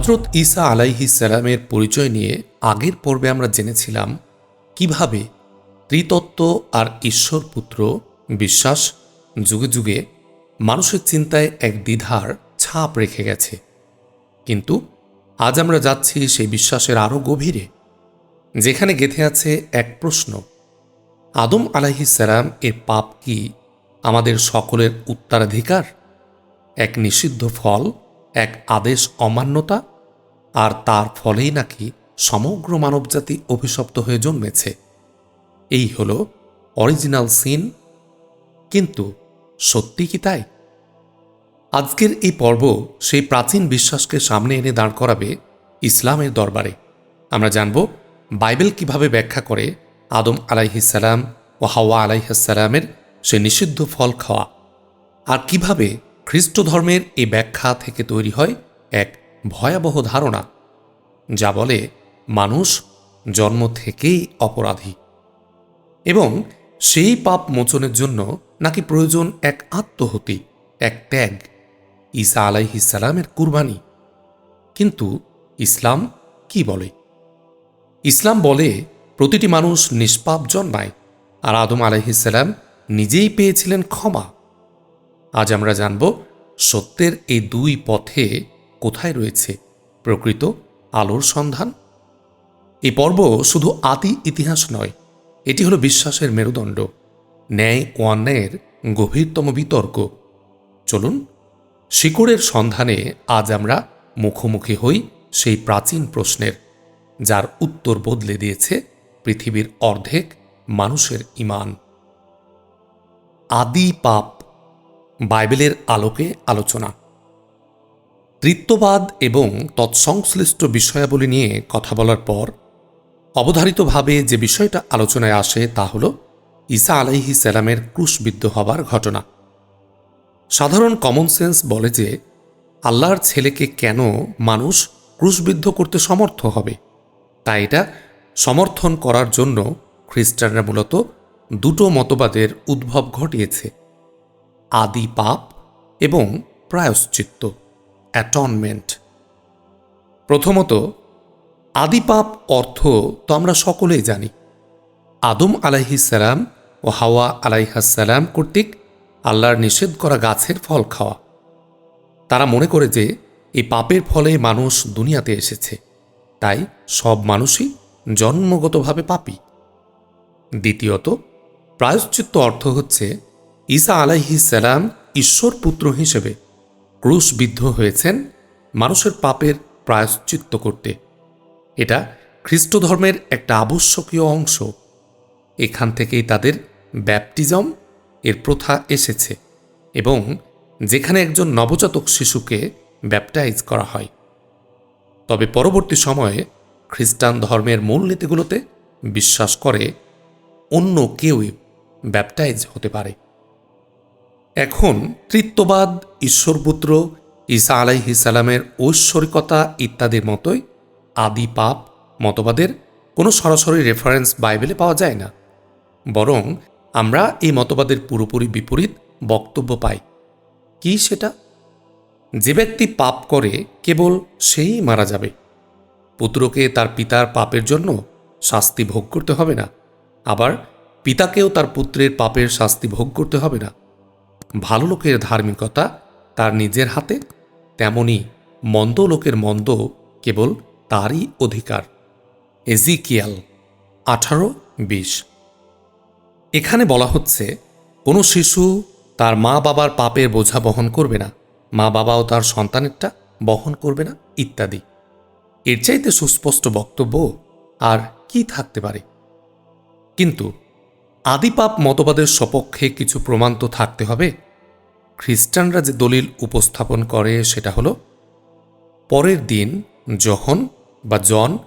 হজরত ঈসা আলাইহিসালামের পরিচয় নিয়ে আগের পর্বে আমরা জেনেছিলাম কীভাবে ত্রিতত্ত্ব আর ঈশ্বর পুত্র বিশ্বাস যুগে যুগে মানুষের চিন্তায় এক দ্বিধার ছাপ রেখে গেছে। কিন্তু আজ আমরা যাচ্ছি সেই বিশ্বাসের আরও গভীরে, যেখানে গেথে আছে এক প্রশ্ন। আদম আলাইহিসালাম এর পাপ কি আমাদের সকলের উত্তরাধিকার? এক নিষিদ্ধ ফল? এক আদেশ অমান্যতা? আর তার ফলেই নাকি সমগ্র মানবজাতি অভিশপ্ত হয়ে জন্মেছে। এই হল অরিজিনাল সিন। কিন্তু সত্যি কি তাই? আজকের এই পর্ব সেই প্রাচীন বিশ্বাসকে সামনে এনে দাঁড় করাবে ইসলামের দরবারে। আমরা জানব বাইবেল কীভাবে ব্যাখ্যা করে আদম আলাইহিসাল্লাম ও হাওয়া আলাইহাসাল্লামের সে নিষিদ্ধ ফল খাওয়া। আর কীভাবে খ্রিস্ট ধর্মের এই ব্যাখ্যা থেকে তৈরি হয় এক ভয়াবহ ধারণা, যা বলে মানুষ জন্ম থেকেই অপরাধী। এবং সেই পাপ মোচনের জন্য নাকি প্রয়োজন এক আত্মহতি, এক ত্যাগ। ঈসা আলাইহিসালামের কুরবানি। কিন্তু ইসলাম কি বলে? ইসলাম বলে প্রতিটি মানুষ নিষ্পাপ জন্মায়, আর আদম আলাইহিসাল্লাম নিজেই পেয়েছিলেন ক্ষমা। আজ আমরা জানব সত্যের এই দুই পথে কোথায় রয়েছে? প্রকৃত আলোর সন্ধান? এই পর্ব শুধু আদি ইতিহাস নয়, এটি হলো বিশ্বাসের মেরুদণ্ড, ন্যায় ও অন্যায়ের গভীরতম বিতর্ক। চলুন, শিকড়ের সন্ধানে আজ আমরা মুখোমুখি হই সেই প্রাচীন প্রশ্নের, যার উত্তর বদলে দিয়েছে পৃথিবীর অর্ধেক মানুষের ইমান। আদি পাপ, বাইবেলের আলোকে আলোচনা। তৃত্ববাদ এবং তৎসংশ্লিষ্ট বিষয়াবলী নিয়ে কথা বলার পর অবধারিতভাবে যে বিষয়টা আলোচনায় আসে তা হল ঈসা আলাইহি সালামের ক্রুশবিদ্ধ হবার ঘটনা। সাধারণ কমন সেন্স বলে যে আল্লাহর ছেলেকে কেন মানুষ ক্রুশবিদ্ধ করতে সমর্থ হবে? তাই এটা সমর্থন করার জন্য খ্রিস্টানরা মূলত দুটো মতবাদের উদ্ভব ঘটিয়েছে, আদি পাপ এবং প্রায়শ্চিত্ত। অ্যাটনমেন্ট। প্রথমত, আদিপাপ অর্থ তো আমরা সকলেই জানি। আদম আলাইহিসাল্লাম ও হাওয়া আলাইহাসাল্লাম কর্তৃক আল্লাহর নিষেধ করা গাছের ফল খাওয়া। তারা মনে করে যে, এই পাপের ফলে মানুষ দুনিয়াতে এসেছে। তাই সব মানুষই জন্মগতভাবে পাপী। দ্বিতীয়ত, প্রায়শ্চিত্ত অর্থ হচ্ছে, ঈসা আলাইহিসাল্লাম ঈশ্বর পুত্র হিসেবে ক্রুশবিদ্ধ হয়েছেন মানুষের পাপের প্রায়শ্চিত্ত করতে। এটা খ্রিস্ট ধর্মের একটা আবশ্যকীয় অংশ। এখান থেকেই তাদের ব্যাপটিজম এর প্রথা এসেছে এবং যেখানে একজন নবজাতক শিশুকে ব্যাপটাইজ করা হয়। তবে পরবর্তী সময়ে খ্রিস্টান ধর্মের মূলনীতিগুলোতে বিশ্বাস করে অন্য কেউই ব্যাপটাইজ হতে পারে। এখন তৃত্ববাদ ঈশ্বরপুত্র, ঈসা আলাইহি সালামের ঐশ্বরিকতা ইত্যাদির মতোই আদি পাপ, মতবাদের কোনো সরাসরি রেফারেন্স বাইবেলে পাওয়া যায় না। বরং আমরা এই মতবাদের পুরোপুরি বিপরীত বক্তব্য পাই। কি সেটা? যে ব্যক্তি পাপ করে, কেবল সেই মারা যাবে। পুত্রকে তার পিতার পাপের জন্য শাস্তি ভোগ করতে হবে না। আবার পিতাকেও তার পুত্রের পাপের শাস্তি ভোগ করতে হবে না। ভালো লোকের ধার্মিকতা তার নিজের হাতে, তেমনি মন্দ লোকের মন্দ কেবল তারই অধিকার। এজিকিয়াল আঠারো বিশ। এখানে বলা হচ্ছে, কোনো শিশু তার মা বাবার পাপের বোঝা বহন করবে না, মা বাবাও তার সন্তানেরটা বহন করবে না, ইত্যাদি। এর চাইতে সুস্পষ্ট বক্তব্য আর কি থাকতে পারে? কিন্তু আদিপাপ মতবাদের সপক্ষে কিছু প্রমাণ তো থাকতে হবে। খ্রিস্টানরা যে দলিল উপস্থাপন করে, সেটা হলো, পরের দিন যখন বা জন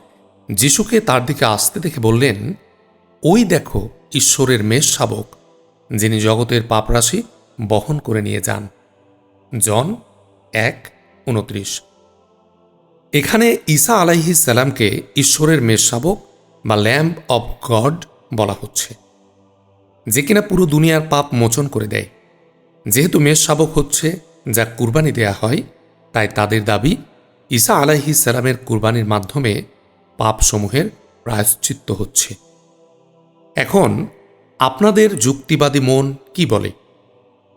যিশুকে তার দিকে আসতে দেখে বললেন, ওই দেখো, ঈশ্বরের মেষ শাবক, যিনি জগতের পাপরাশি বহন করে নিয়ে যান। জন এক, উনত্রিশ। এখানে ঈসা আলাইহিস সালামকে ঈশ্বরের মেষ শাবক বা ল্যাম্প অব গড বলা হচ্ছে। যে কিনা পুরো দুনিয়ার পাপ মোচন করে দেয়। যেহেতু মেষ শাবক হচ্ছে, যা কুরবানি দেয়া হয়, তাই তাদের দাবি ঈসা আলাহি সালামের কুরবানির মাধ্যমে পাপসমূহের প্রায়শ্চিত্ত হচ্ছে। এখন, আপনাদের যুক্তিবাদী মন কি বলে?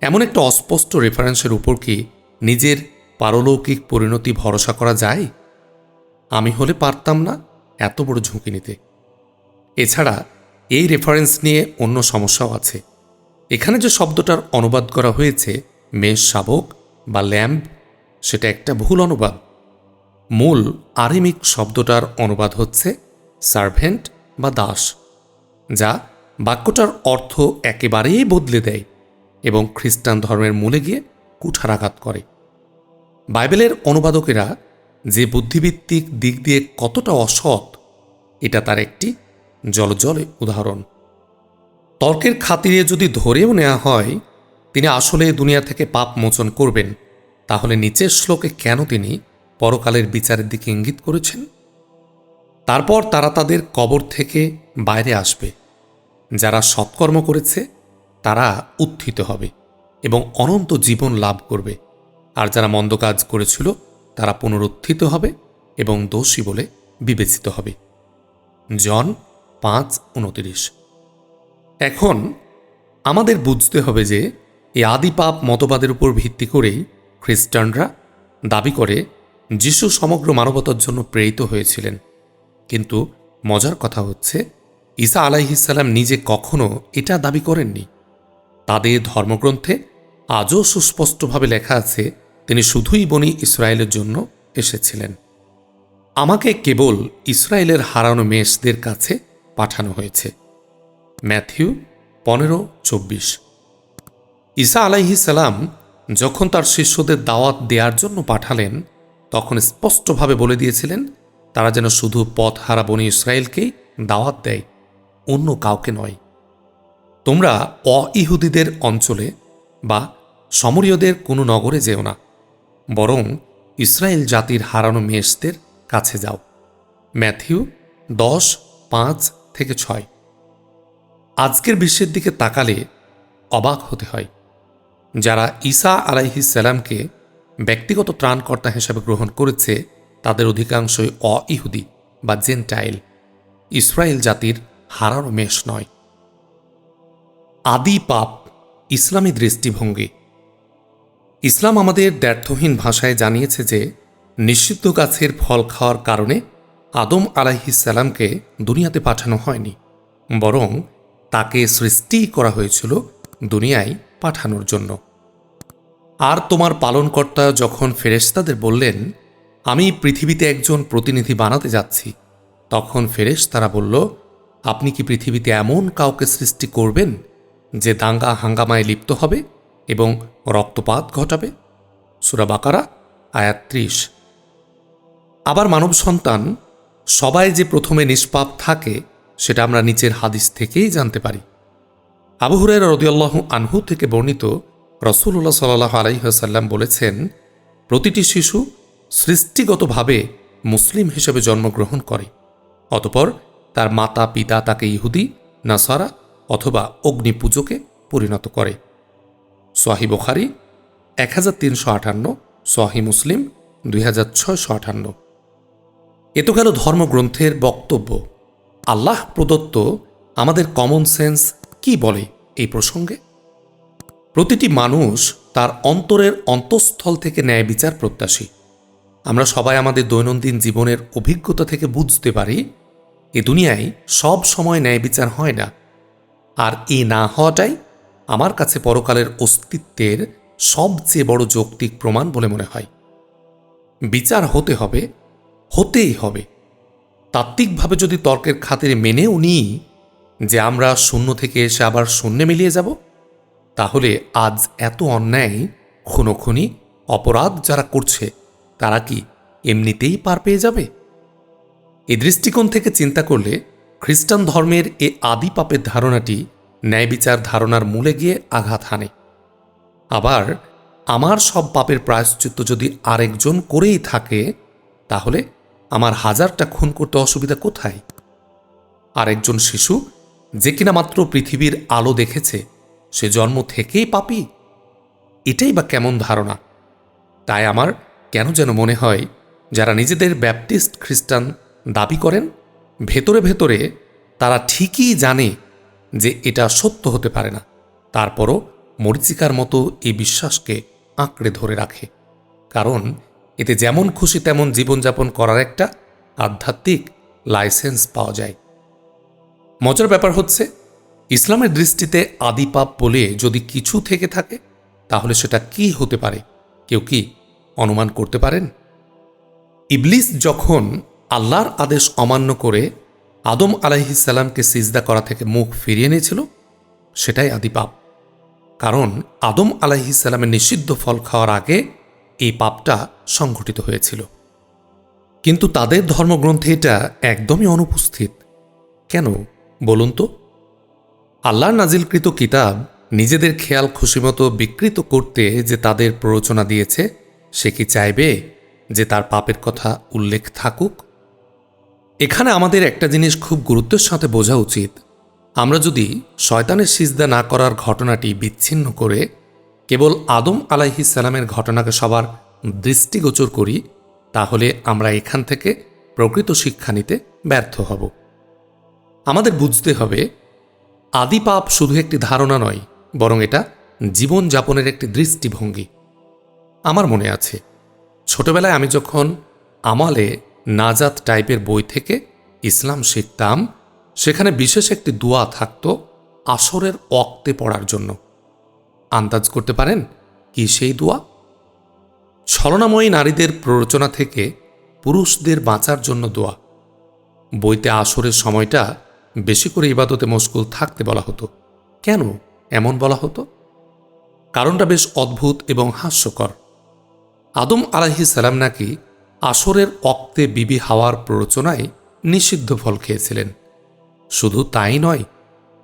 এমন একটা অস্পষ্ট রেফারেন্সের উপর কি নিজের পারলৌকিক পরিণতি ভরসা করা যায়? আমি হলে পারতাম না এত বড় ঝুঁকি নিতে। এছাড়া এই রেফারেন্স নিয়ে অন্য সমস্যাও আছে। এখানে যে শব্দটার অনুবাদ করা হয়েছে, মেষ শাবক বা ল্যাম্প, সেটা একটা ভুল অনুবাদ। মূল আরেমিক শব্দটার অনুবাদ হচ্ছে সার্ভেন্ট বা দাস, যা বাক্যটার অর্থ একেবারেই বদলে দেয় এবং খ্রিস্টান ধর্মের মূলে গিয়ে কুঠারাঘাত করে। বাইবেলের অনুবাদকেরা যে বুদ্ধিভিত্তিক দিক দিয়ে কতটা অসৎ, এটা তার একটি জলজলে উদাহরণ। তর্কের খাতিরে যদি ধরেও নেওয়া হয়, তিনি আসলে দুনিয়া থেকে পাপ মোচন করবেন, তাহলে নিচের শ্লোকে কেন তিনি পরকালের বিচারের দিকে ইঙ্গিত করেছেন? তারপর তারা তাদের কবর থেকে বাইরে আসবে। যারা সৎকর্ম করেছে, তারা উত্থিত হবে এবং অনন্ত জীবন লাভ করবে। আর যারা মন্দ কাজ করেছিল, তারা পুনরুত্থিত হবে এবং দোষী বলে বিবেচিত হবে। জন পাঁচ উনতিরিশ এখন আমাদের বুঝতে হবে যে এই আদিপাপ মতবাদের উপর ভিত্তি করেই খ্রিস্টানরা দাবি করে যিশু সমগ্র মানবতার জন্য প্রেরিত হয়েছিলেন। কিন্তু মজার কথা হচ্ছে, ঈসা আলাইহিসাল্লাম নিজে কখনো এটা দাবি করেননি। তাদের ধর্মগ্রন্থে আজও সুস্পষ্টভাবে লেখা আছে, তিনি শুধুই বনি ইসরায়েলের জন্য এসেছিলেন। আমাকে কেবল ইসরায়েলের হারানো মেষদের কাছে পাঠানো হয়েছে। ম্যাথিউ পনেরো, চব্বিশ। ঈসা আলাইহিসাল্লাম যখন তার শিষ্যদের দাওয়াত দেওয়ার জন্য পাঠালেন, তখন স্পষ্টভাবে বলে দিয়েছিলেন, তারা যেন শুধু পথ হারা বনি ইসরায়েলকেই দাওয়াত দেয়, অন্য কাউকে নয়। তোমরা অ ইহুদিদের অঞ্চলে বা সমরীয়দের কোনো নগরে যেও না, বরং ইসরায়েল জাতির হারানো মেষদের কাছে যাও। ম্যাথিউ দশ, পাঁচ থেকে ছয়। আজকের বিশ্বের দিকে তাকালে অবাক হতে হয়। যারা ঈসা আলাইহি সালামকে ব্যক্তিগত ত্রাণকর্তা হিসাবে গ্রহণ করেছে, তাদের অধিকাংশই অ ইহুদি বা জেন্টাইল। ইসরায়েল জাতির হারানো মেষ নয়। আদি পাপ ইসলামী দৃষ্টিভঙ্গি। ইসলাম আমাদের দ্ব্যর্থহীন ভাষায় জানিয়েছে যে, নিষিদ্ধ গাছের ফল খাওয়ার কারণে আদম আলাইহিসাল্লামকে দুনিয়াতে পাঠানো হয়নি, বরং তাকে সৃষ্টি করা হয়েছিল দুনিয়ায় পাঠানোর জন্য। আর তোমার পালনকর্তা যখন ফেরেশতাদের বললেন, আমি পৃথিবীতে একজন প্রতিনিধি বানাতে যাচ্ছি, তখন ফেরেশ তারা বলল, আপনি কি পৃথিবীতে এমন কাউকে সৃষ্টি করবেন যে দাঙ্গা হাঙ্গামায় লিপ্ত হবে এবং রক্তপাত ঘটাবে? সুরা বাকারা, আয়াত আবার মানব সন্তান সবাই যে প্রথমে নিষ্পাপ থাকে, সেটা আমরা নিচের হাদিস থেকেই জানতে পারি। আবু হুরাই রদিয়াল্লাহ আনহু থেকে বর্ণিত রসুল্লাহ সাল্লাহ আলাইসাল্লাম বলেছেন, প্রতিটি শিশু সৃষ্টিগতভাবে মুসলিম হিসেবে জন্মগ্রহণ করে। অতপর তার মাতা, পিতা তাকে ইহুদি, নাসারা অথবা অগ্নিপূজকে পরিণত করে। সোয়াহি বোখারি এক হাজার তিনশো আটান্ন সোয়াহি মুসলিম দুই হাজার ছয়শো আটান্ন এ তো গেল ধর্মগ্রন্থের বক্তব্য। আল্লাহ প্রদত্ত আমাদের কমন সেন্স কি বলে এই প্রসঙ্গে? প্রতিটি মানুষ তার অন্তরের অন্তঃস্থল থেকে ন্যায় বিচার প্রত্যাশী। আমরা সবাই আমাদের দৈনন্দিন জীবনের অভিজ্ঞতা থেকে বুঝতে পারি, এ দুনিয়ায় সব সময় ন্যায় বিচার হয় না। আর এ না হওয়াটাই আমার কাছে পরকালের অস্তিত্বের সবচেয়ে বড় যৌক্তিক প্রমাণ বলে মনে হয়। বিচার হতে হবে হতেই হবে। তাত্ত্বিকভাবে যদি তর্কের খাতিরে মেনেও নিই যে আমরা শূন্য থেকে এসে আবার শূন্যে মিলিয়ে যাব, তাহলে আজ এত অন্যায় খুনোখুনি, অপরাধ যারা করছে, তারা কি এমনিতেই পার পেয়ে যাবে? এই দৃষ্টিকোণ থেকে চিন্তা করলে খ্রিস্টান ধর্মের এ আদি পাপের ধারণাটি ন্যায় বিচার ধারণার মূলে গিয়ে আঘাত হানে। আবার আমার সব পাপের প্রায়শ্চিত্ত যদি আরেকজন করেই থাকে, তাহলে আমার হাজারটা খুন করতে অসুবিধা কোথায়? আরেকজন শিশু, যে কিনা মাত্র পৃথিবীর আলো দেখেছে, সে জন্ম থেকেই পাপি। এটাই বা কেমন ধারণা? তাই আমার কেন যেন মনে হয়, যারা নিজেদের ব্যাপটিস্ট খ্রিস্টান দাবি করেন, ভেতরে ভেতরে তারা ঠিকই জানে যে এটা সত্য হতে পারে না। তারপরও মরিচিকার মতো এই বিশ্বাসকে আঁকড়ে ধরে রাখে। কারণ এতে যেমন খুশি তেমন জীবনযাপন করার একটা আধ্যাত্মিক লাইসেন্স পাওয়া যায়। মজার ব্যাপার হচ্ছে, ইসলামের দৃষ্টিতে আদিপাপ বলে যদি কিছু থেকে থাকে, তাহলে সেটা কি হতে পারে? কেউ কি অনুমান করতে পারেন? ইবলিস যখন আল্লাহর আদেশ অমান্য করে আদম আলাইহিসাল্লামকে সিজদা করা থেকে মুখ ফিরিয়ে নিয়েছিল সেটাই আদিপাপ কারণ আদম আলাইহিসাল্লামের নিষিদ্ধ ফল খাওয়ার আগে এই পাপটা সংঘটিত হয়েছিল। কিন্তু তাদের ধর্মগ্রন্থে এটা একদমই অনুপস্থিত। কেন, বলুন তো? আল্লাহর নাজিলকৃত কিতাব নিজেদের খেয়াল খুশিমতো বিকৃত করতে যে তাদের প্ররোচনা দিয়েছে, সে কি চাইবে যে তার পাপের কথা উল্লেখ থাকুক? এখানে আমাদের একটা জিনিস খুব গুরুত্বের সাথে বোঝা উচিত। আমরা যদি শয়তানের সিজদা না করার ঘটনাটি বিচ্ছিন্ন করে কেবল আদম আলাইহিসালামের ঘটনাকে সবার দৃষ্টিগোচর করি, তাহলে আমরা এখান থেকে প্রকৃত শিক্ষা নিতে ব্যর্থ হব। আমাদের বুঝতে হবে, আদি পাপ শুধু একটি ধারণা নয়, বরং এটা জীবনযাপনের একটি দৃষ্টিভঙ্গি। আমার মনে আছে, ছোটবেলায় আমি যখন আমালে নাজাত টাইপের বই থেকে ইসলাম শিখতাম, সেখানে বিশেষ একটি দোয়া থাকত আসরের অক্তে পড়ার জন্য। আন্দাজ করতে পারেন? কি সেই দোয়া? ছলনাময়ী নারীদের প্ররোচনা থেকে পুরুষদের বাঁচার জন্য দোয়া। বইতে আসরের সময়টা বেশি করে ইবাদতে মশগুল থাকতে বলা হতো। কেন এমন বলা হতো? কারণটা বেশ অদ্ভুত এবং হাস্যকর। আদম আলাহি সালাম নাকি আসরের অক্তে বিবি হাওয়ার প্ররোচনায় নিষিদ্ধ ফল খেয়েছিলেন। শুধু তাই নয়,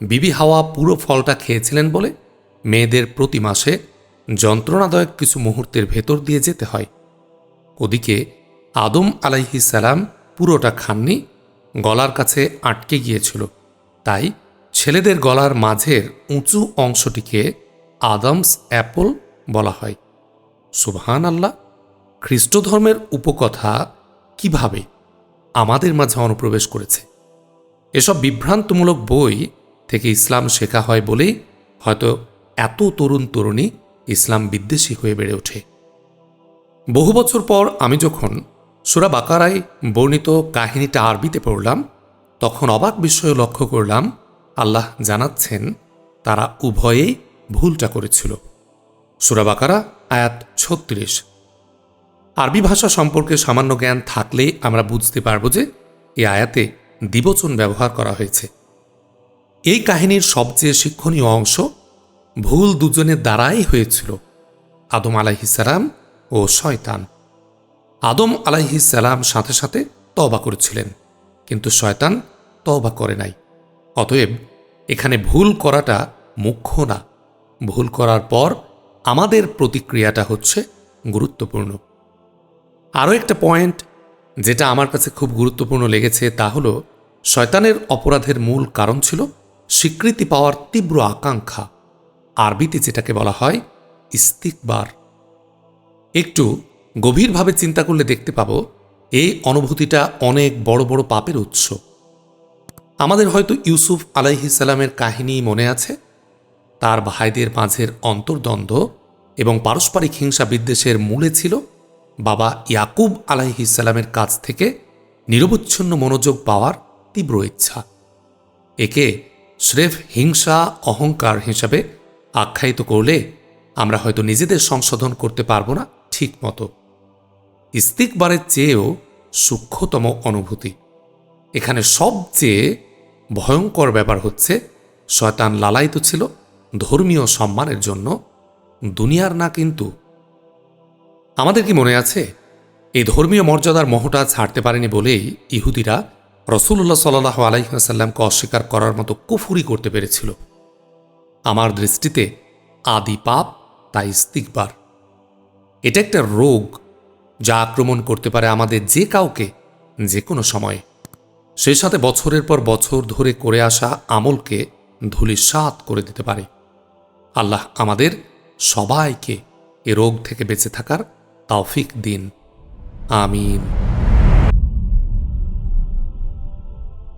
বিবি হাওয়া পুরো ফলটা খেয়েছিলেন বলে মেয়েদের প্রতি মাসে যন্ত্রণাদায়ক কিছু মুহূর্তের ভেতর দিয়ে যেতে হয়। ওদিকে আদম আলাইহি সালাম পুরোটা খাননি, গলার কাছে আটকে গিয়েছিল। তাই ছেলেদের গলার মাঝের উঁচু অংশটিকে আদামস অ্যাপল বলা হয়। সুবহান আল্লাহ খ্রিস্ট ধর্মের উপকথা কীভাবে আমাদের মাঝে অনুপ্রবেশ করেছে? এসব বিভ্রান্তমূলক বই থেকে ইসলাম শেখা হয় বলেই হয়তো এত তরুণ তরুণী ইসলাম বিদ্বেষী হয়ে বেড়ে ওঠে। বহু বছর পর আমি যখন সুরা বাকারায় বর্ণিত কাহিনীটা আরবিতে পড়লাম, তখন অবাক বিষয়ে লক্ষ্য করলাম, আল্লাহ জানাচ্ছেন, তারা উভয়েই ভুলটা করেছিল। সুরা বাকারা, আয়াত ছত্রিশ। আরবি ভাষা সম্পর্কে সামান্য জ্ঞান থাকলেই আমরা বুঝতে পারব যে, এই আয়াতে দিবচন ব্যবহার করা হয়েছে। এই কাহিনীর সবচেয়ে শিক্ষণীয় অংশ ভুল দুজনের দ্বারাই হয়েছিল, আদম আলাইহিসালাম ও শয়তান। আদম আলাইহিসালাম সাথে সাথে তবা করেছিলেন, কিন্তু শয়তান তবা করে নাই। অতএব এখানে ভুল করাটা মুখ্য না। ভুল করার পর আমাদের প্রতিক্রিয়াটা হচ্ছে গুরুত্বপূর্ণ। আরও একটা পয়েন্ট যেটা আমার কাছে খুব গুরুত্বপূর্ণ লেগেছে তা হল, শয়তানের অপরাধের মূল কারণ ছিল স্বীকৃতি পাওয়ার তীব্র আকাঙ্ক্ষা। আরবিতে যেটাকে বলা হয় ইস্তিকবার। একটু গভীরভাবে চিন্তা করলে দেখতে পাব, এই অনুভূতিটা অনেক বড় বড় পাপের উৎস। আমাদের হয়তো ইউসুফ আলাইহিসাল্লামের কাহিনী মনে আছে? তার ভাইদের মাঝের অন্তর্দ্বন্দ্ব এবং পারস্পরিক হিংসা বিদ্বেষের মূলে ছিল বাবা ইয়াকুব আলাইহিসাল্লামের কাছ থেকে নিরবচ্ছন্ন মনোযোগ পাওয়ার তীব্র ইচ্ছা। একে স্রেফ হিংসা, অহংকার হিসাবে আখ্যায়িত করলে আমরা হয়তো নিজেদের সংশোধন করতে পারব না ঠিক মতো ইস্তিকবারের চেয়েও সূক্ষ্মতম অনুভূতি। এখানে সবচেয়ে ভয়ঙ্কর ব্যাপার হচ্ছে, শয়তান লালায়িত ছিল ধর্মীয় সম্মানের জন্য, দুনিয়ার না কিন্তু। আমাদের কি মনে আছে? এই ধর্মীয় মর্যাদার মোহটা ছাড়তে পারেনি বলেই ইহুদিরা রসুল্লাহ সাল্লাহ আলাইসাল্লামকে অস্বীকার করার মতো কুফুরি করতে পেরেছিল। আমার দৃষ্টিতে আদি পাপ তাই ইস্তিকবার। এটা একটা রোগ যা আক্রমণ করতে পারে আমাদের যে কাউকে যে কোনো সময়ে। সেই সাথে বছরের পর বছর ধরে করে আসা আমলকে ধুলিসাত করে দিতে পারে। আল্লাহ আমাদের সবাইকে এ রোগ থেকে বেঁচে থাকার তাওফিক দিন। আমিন।